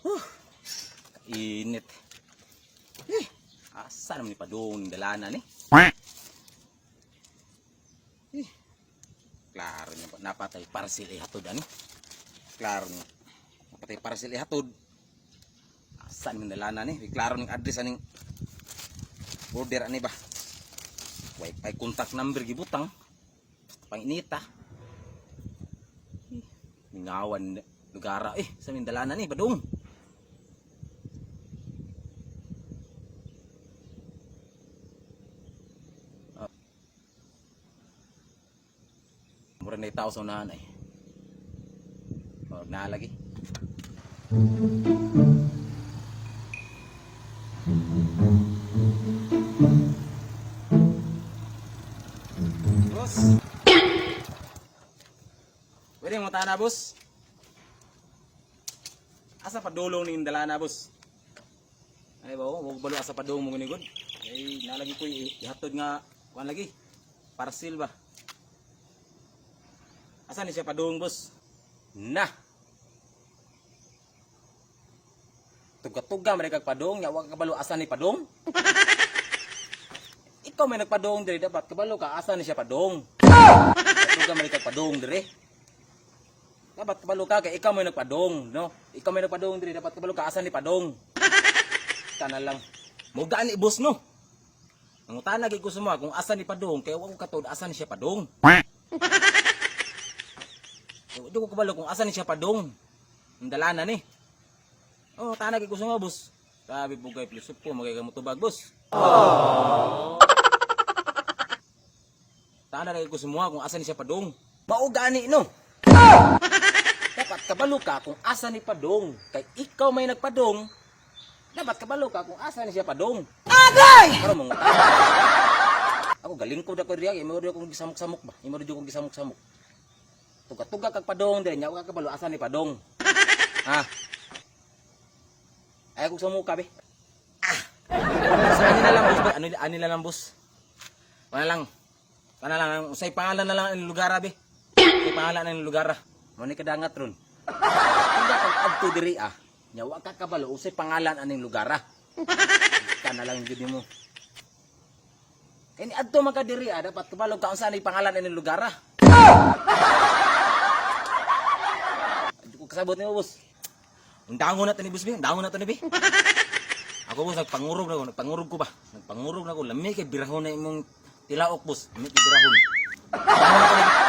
Huh. Kainit. Eh, asa naman ni padung ng dalanan eh. Eh, Klaro niya pa, napatay parcel ihatod ani. Klaro niya. Napatay parcel ihatod. Asa naman dalanan eh. Klaro ng address aning border ani ba. Wi-Fi contact number gibutang. Panginita. Eh, Mingawan lugara eh sa Mindalanan ni Badung. over 9,000 na anay. Eh. Huwag nalagi. Boss. Pwede mo tana, boss. Asa pa padulong ni dala na, boss. Ay ba, huwag balo asa padulong mo ganigod. Ay, nalagi ko ihatod nga, kuhan lagi. Parcel ba? Asa ni siya pa dulong boss? Na. Tuga-tuga man kag padong, nya wag kabalo asa ni padong. Ikaw may nagpadong diri dapat kabalo ka asa ni siya padong. Tuga man kag padong diri. Dapat kabalo ka kay ikaw may nagpadong, no? Ikaw may nagpadong diri dapat kabalo ka asa ni padong. Kana lang. Muga ni boss no. Nangutana gid ko suma kung asa ni padong kay wa ko katod asa ni siya padong. Di ko kabalo kung asa ni siya padong. Ang dalana ni. Oh, tana gid ko suma boss. Sabi po kay Pilusop po, magay ka mutubag, boss. Tana gid ko suma kung asa ni siya padong. Mauga ni no. Dapat kabalo ka kung asa ni Padong. Kay ikaw may nagpadong, dapat kabalo ka kung asa ni siya Padong. Agay! Pero mong Ako galing ko dako diya, imo diyo kong gisamok-samok ba? Imo diyo kong gisamok-samok. Tuga-tuga kag Padong dire, nya ka kabalo asa ni Padong. Ha? Ay kog samok ka be. Ah. Sa ani na lang ba? ano ani na lang boss. Wala lang. Kana lang, usay pangalan na lang ang lugar be. Usay pangalan ng lugar. Mo ni kadangat ron. Tuga kag adto diri ah. Nya wa ka kabalo usay pangalan aning lugar. Kana lang jud mo. Kani adto man ka diri ah, dapat kabalo ka unsa ni pangalan aning lugar. Ko kasabot nimo boss. Ang dangon na ni be, ang dangon na ni be. Ako boss nagpangurog na ko, nagpangurog ko ba? Nagpangurog na ko, lami kay birahon na imong tilaok boss, lami kay birahon. Dangon na ni